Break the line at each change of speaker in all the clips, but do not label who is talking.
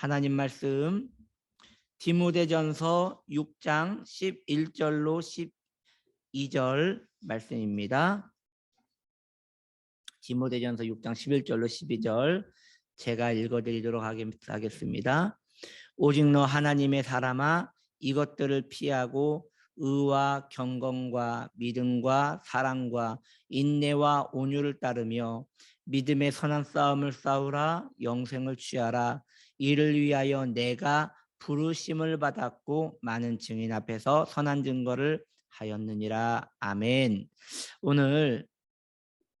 하나님 말씀 디모데전서 6장 11절로 12절 말씀입니다. 디모데전서 6장 11절로 12절 제가 읽어드리도록 하겠습니다. 오직 너 하나님의 사람아 이것들을 피하고 의와 경건과 믿음과 사랑과 인내와 온유를 따르며 믿음의 선한 싸움을 싸우라 영생을 취하라 이를 위하여 내가 부르심을 받았고 많은 증인 앞에서 선한 증거를 하였느니라. 아멘. 오늘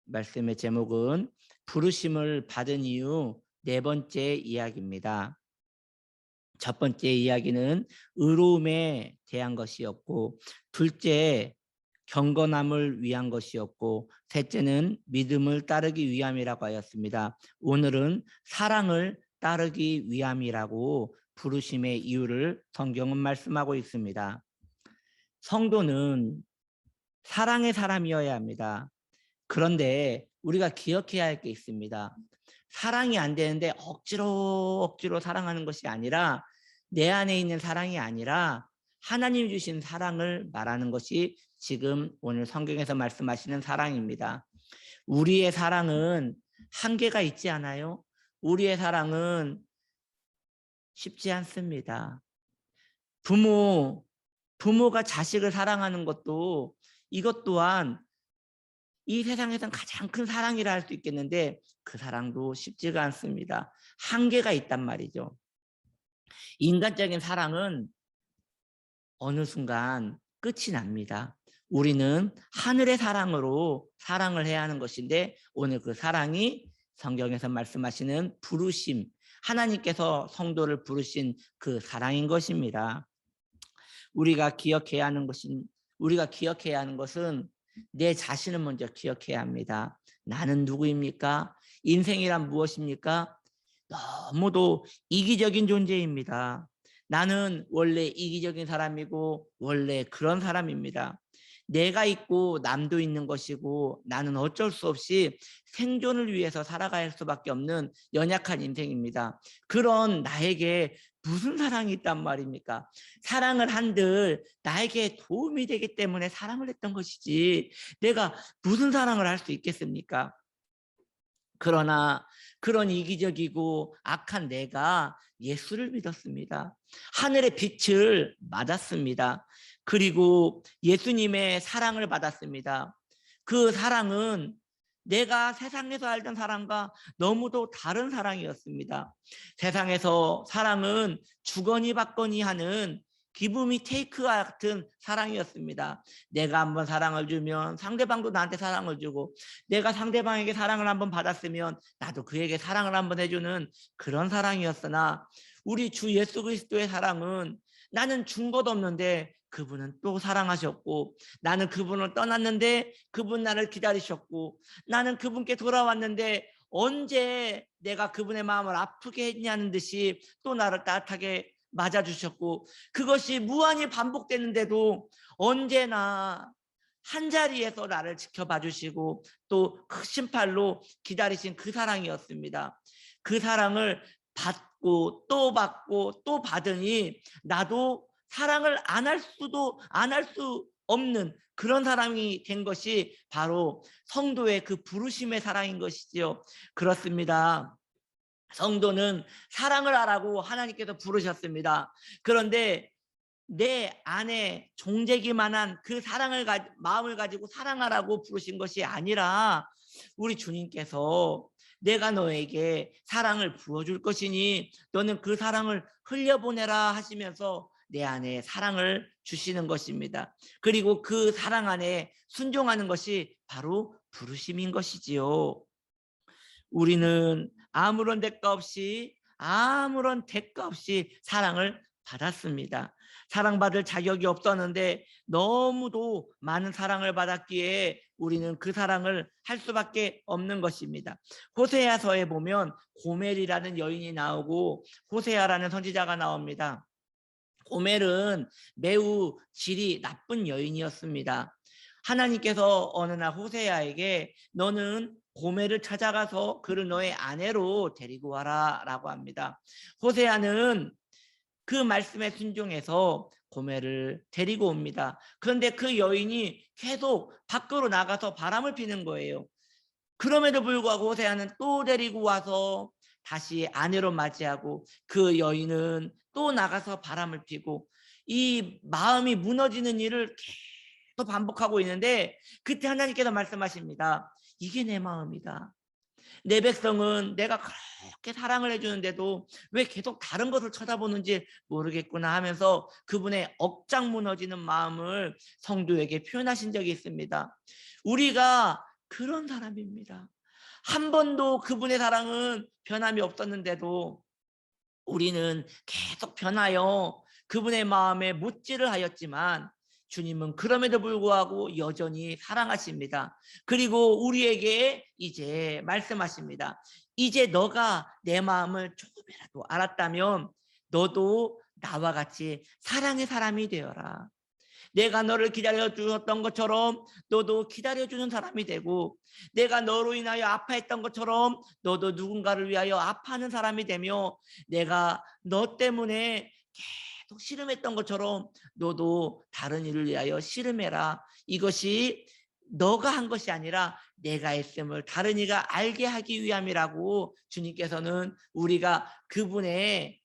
말씀의 제목은 부르심을 받은 이유 네 번째 이야기입니다. 첫 번째 이야기는 의로움에 대한 것이었고 둘째 경건함을 위한 것이었고 셋째는 믿음을 따르기 위함이라고 하였습니다. 오늘은 사랑을 따르기 위함이라고 부르심의 이유를 성경은 말씀하고 있습니다. 성도는 사랑의 사람이어야 합니다. 그런데 우리가 기억해야 할 게 있습니다. 사랑이 안 되는데 억지로 억지로 사랑하는 것이 아니라 내 안에 있는 사랑이 아니라 하나님 주신 사랑을 말하는 것이 지금 오늘 성경에서 말씀하시는 사랑입니다. 우리의 사랑은 한계가 있지 않아요? 우리의 사랑은 쉽지 않습니다. 부모, 부모가 자식을 사랑하는 것도 이것 또한 이 세상에선 가장 큰 사랑이라 할 수 있겠는데 그 사랑도 쉽지가 않습니다. 한계가 있단 말이죠. 인간적인 사랑은 어느 순간 끝이 납니다. 우리는 하늘의 사랑으로 사랑을 해야 하는 것인데 오늘 그 사랑이 성경에서 말씀하시는 부르심, 하나님께서 성도를 부르신 그 사랑인 것입니다. 우리가 기억해야 하는 것은 우리가 기억해야 하는 것은 내 자신을 먼저 기억해야 합니다. 나는 누구입니까? 인생이란 무엇입니까? 너무도 이기적인 존재입니다. 나는 원래 이기적인 사람이고 원래 그런 사람입니다. 내가 있고 남도 있는 것이고 나는 어쩔 수 없이 생존을 위해서 살아갈 수밖에 없는 연약한 인생입니다. 그런 나에게 무슨 사랑이 있단 말입니까? 사랑을 한들 나에게 도움이 되기 때문에 사랑을 했던 것이지 내가 무슨 사랑을 할 수 있겠습니까? 그러나 그런 이기적이고 악한 내가 예수를 믿었습니다. 하늘의 빛을 맞았습니다. 그리고 예수님의 사랑을 받았습니다. 그 사랑은 내가 세상에서 알던 사랑과 너무도 다른 사랑이었습니다. 세상에서 사랑은 주거니 받거니 하는 기브미 테이크와 같은 사랑이었습니다. 내가 한번 사랑을 주면 상대방도 나한테 사랑을 주고 내가 상대방에게 사랑을 한번 받았으면 나도 그에게 사랑을 한번 해주는 그런 사랑이었으나 우리 주 예수 그리스도의 사랑은 나는 준 것 없는데 그분은 또 사랑하셨고 나는 그분을 떠났는데 그분 나를 기다리셨고 나는 그분께 돌아왔는데 언제 내가 그분의 마음을 아프게 했냐는 듯이 또 나를 따뜻하게 맞아주셨고 그것이 무한히 반복되는데도 언제나 한 자리에서 나를 지켜봐 주시고 또 크신 팔로 기다리신 그 사랑이었습니다. 그 사랑을 받고 또 받고 또 받으니 나도 사랑을 안 할 수도 안 할 수 없는 그런 사람이 된 것이 바로 성도의 그 부르심의 사랑인 것이지요. 그렇습니다. 성도는 사랑을 하라고 하나님께서 부르셨습니다. 그런데 내 안에 종재기만한 그 사랑을 가, 마음을 가지고 사랑하라고 부르신 것이 아니라 우리 주님께서 내가 너에게 사랑을 부어줄 것이니 너는 그 사랑을 흘려보내라 하시면서 내 안에 사랑을 주시는 것입니다. 그리고 그 사랑 안에 순종하는 것이 바로 부르심인 것이지요. 우리는 아무런 대가 없이 아무런 대가 없이 사랑을 받았습니다. 사랑받을 자격이 없었는데 너무도 많은 사랑을 받았기에 우리는 그 사랑을 할 수밖에 없는 것입니다. 호세아서에 보면 고멜이라는 여인이 나오고 호세아라는 선지자가 나옵니다. 고멜은 매우 질이 나쁜 여인이었습니다. 하나님께서 어느 날 호세아에게 너는 고멜을 찾아가서 그를 너의 아내로 데리고 와라 라고 합니다. 호세아는 그 말씀에 순종해서 고멜을 데리고 옵니다. 그런데 그 여인이 계속 밖으로 나가서 바람을 피는 거예요. 그럼에도 불구하고 호세아는 또 데리고 와서 다시 아내로 맞이하고 그 여인은 또 나가서 바람을 피고 이 마음이 무너지는 일을 계속 반복하고 있는데 그때 하나님께서 말씀하십니다. 이게 내 마음이다. 내 백성은 내가 그렇게 사랑을 해주는데도 왜 계속 다른 것을 쳐다보는지 모르겠구나 하면서 그분의 억장 무너지는 마음을 성도에게 표현하신 적이 있습니다. 우리가 그런 사람입니다. 한 번도 그분의 사랑은 변함이 없었는데도 우리는 계속 변하여 그분의 마음에 못질을 하였지만 주님은 그럼에도 불구하고 여전히 사랑하십니다. 그리고 우리에게 이제 말씀하십니다. 이제 너가 내 마음을 조금이라도 알았다면 너도 나와 같이 사랑의 사람이 되어라. 내가 너를 기다려 주었던 것처럼 너도 기다려 주는 사람이 되고 내가 너로 인하여 아파했던 것처럼 너도 누군가를 위하여 아파하는 사람이 되며 내가 너 때문에 계속 씨름했던 것처럼 너도 다른 일을 위하여 씨름해라. 이것이 너가 한 것이 아니라 내가 했음을 다른 이가 알게 하기 위함이라고 주님께서는 우리가 그분의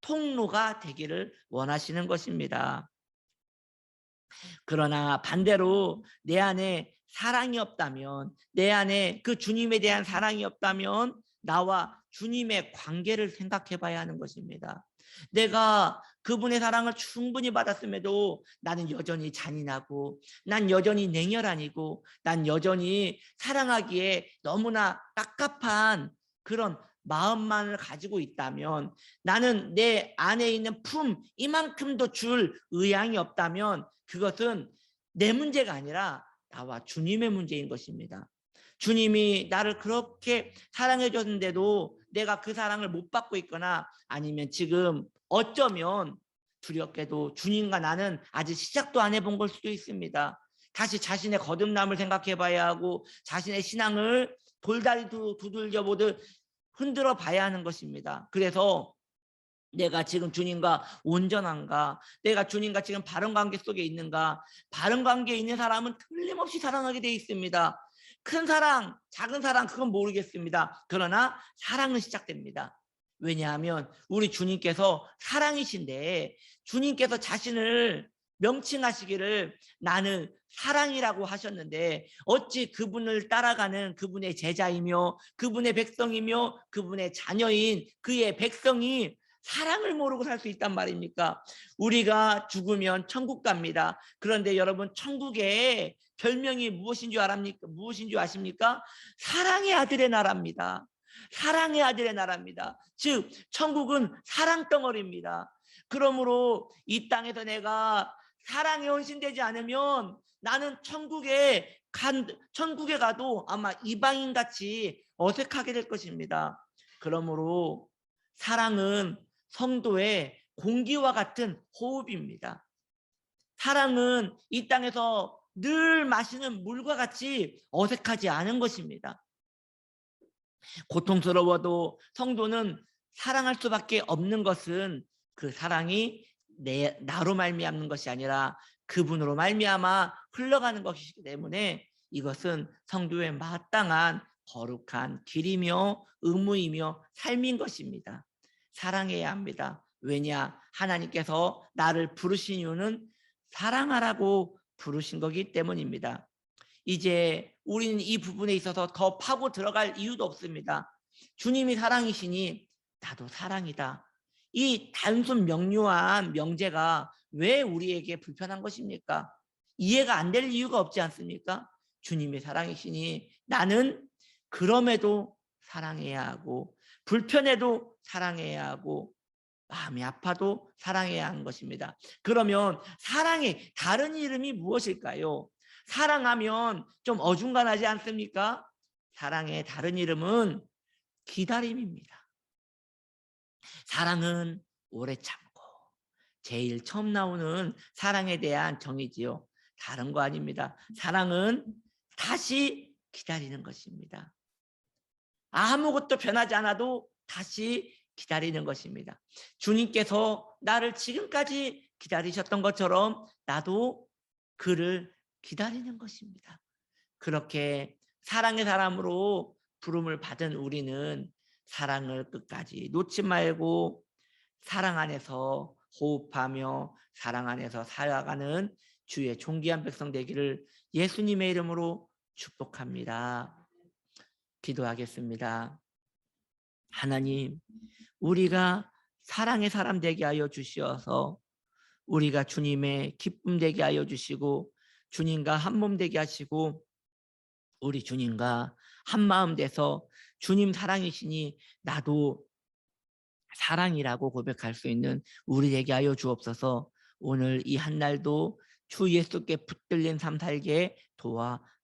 통로가 되기를 원하시는 것입니다. 그러나 반대로 내 안에 사랑이 없다면 내 안에 그 주님에 대한 사랑이 없다면 나와 주님의 관계를 생각해 봐야 하는 것입니다. 내가 그분의 사랑을 충분히 받았음에도 나는 여전히 잔인하고 난 여전히 냉혈한이고 난 여전히 사랑하기에 너무나 깝깝한 그런 마음만을 가지고 있다면 나는 내 안에 있는 품 이만큼도 줄 의향이 없다면 그것은 내 문제가 아니라 나와 주님의 문제인 것입니다. 주님이 나를 그렇게 사랑해 줬는데도 내가 그 사랑을 못 받고 있거나 아니면 지금 어쩌면 두렵게도 주님과 나는 아직 시작도 안 해본 걸 수도 있습니다. 다시 자신의 거듭남을 생각해 봐야 하고 자신의 신앙을 돌다리 두들겨 보듯 흔들어 봐야 하는 것입니다. 그래서 내가 지금 주님과 온전한가? 내가 주님과 지금 바른 관계 속에 있는가? 바른 관계에 있는 사람은 틀림없이 사랑하게 돼 있습니다. 큰 사랑, 작은 사랑 그건 모르겠습니다. 그러나 사랑은 시작됩니다. 왜냐하면 우리 주님께서 사랑이신데 주님께서 자신을 명칭하시기를 나는 사랑이라고 하셨는데 어찌 그분을 따라가는 그분의 제자이며 그분의 백성이며 그분의 자녀인 그의 백성이 사랑을 모르고 살 수 있단 말입니까? 우리가 죽으면 천국 갑니다. 그런데 여러분 천국의 별명이 무엇인 줄 알합니까? 무엇인 줄 아십니까? 사랑의 아들의 나라입니다. 사랑의 아들의 나라입니다. 즉 천국은 사랑 덩어리입니다. 그러므로 이 땅에서 내가 사랑에 헌신되지 않으면 나는 천국에 간 천국에 가도 아마 이방인 같이 어색하게 될 것입니다. 그러므로 사랑은 성도의 공기와 같은 호흡입니다. 사랑은 이 땅에서 늘 마시는 물과 같이 어색하지 않은 것입니다. 고통스러워도 성도는 사랑할 수밖에 없는 것은 그 사랑이 내 나로 말미암는 것이 아니라 그분으로 말미암아 흘러가는 것이기 때문에 이것은 성도의 마땅한 거룩한 길이며 의무이며 삶인 것입니다. 사랑해야 합니다. 왜냐? 하나님께서 나를 부르신 이유는 사랑하라고 부르신 거기 때문입니다. 이제 우리는 이 부분에 있어서 더 파고 들어갈 이유도 없습니다. 주님이 사랑이시니 나도 사랑이다. 이 단순 명료한 명제가 왜 우리에게 불편한 것입니까? 이해가 안 될 이유가 없지 않습니까? 주님이 사랑이시니 나는 그럼에도 사랑해야 하고 불편해도 사랑해야 하고 마음이 아파도 사랑해야 하는 것입니다. 그러면 사랑의 다른 이름이 무엇일까요? 사랑하면 좀 어중간하지 않습니까? 사랑의 다른 이름은 기다림입니다. 사랑은 오래 참고 제일 처음 나오는 사랑에 대한 정의지요. 다른 거 아닙니다. 사랑은 다시 기다리는 것입니다. 아무것도 변하지 않아도 다시 기다리는 것입니다. 주님께서 나를 지금까지 기다리셨던 것처럼 나도 그를 기다리는 것입니다. 그렇게 사랑의 사람으로 부름을 받은 우리는 사랑을 끝까지 놓지 말고 사랑 안에서 호흡하며 사랑 안에서 살아가는 주의 존귀한 백성 되기를 예수님의 이름으로 축복합니다. 기도하겠습니다. 하나님, 우리가 사랑의 사람 되게 하여 주시어서 우리가 주님의 기쁨 되게 하여 주시고 주님과 한 몸 되게 하시고 우리 주님과 한 마음 돼서 주님 사랑이시니 나도 사랑이라고 고백할 수 있는 우리 되게 하여 주옵소서 오늘 이 한 날도 주 예수께 붙들린 삶 살게 도와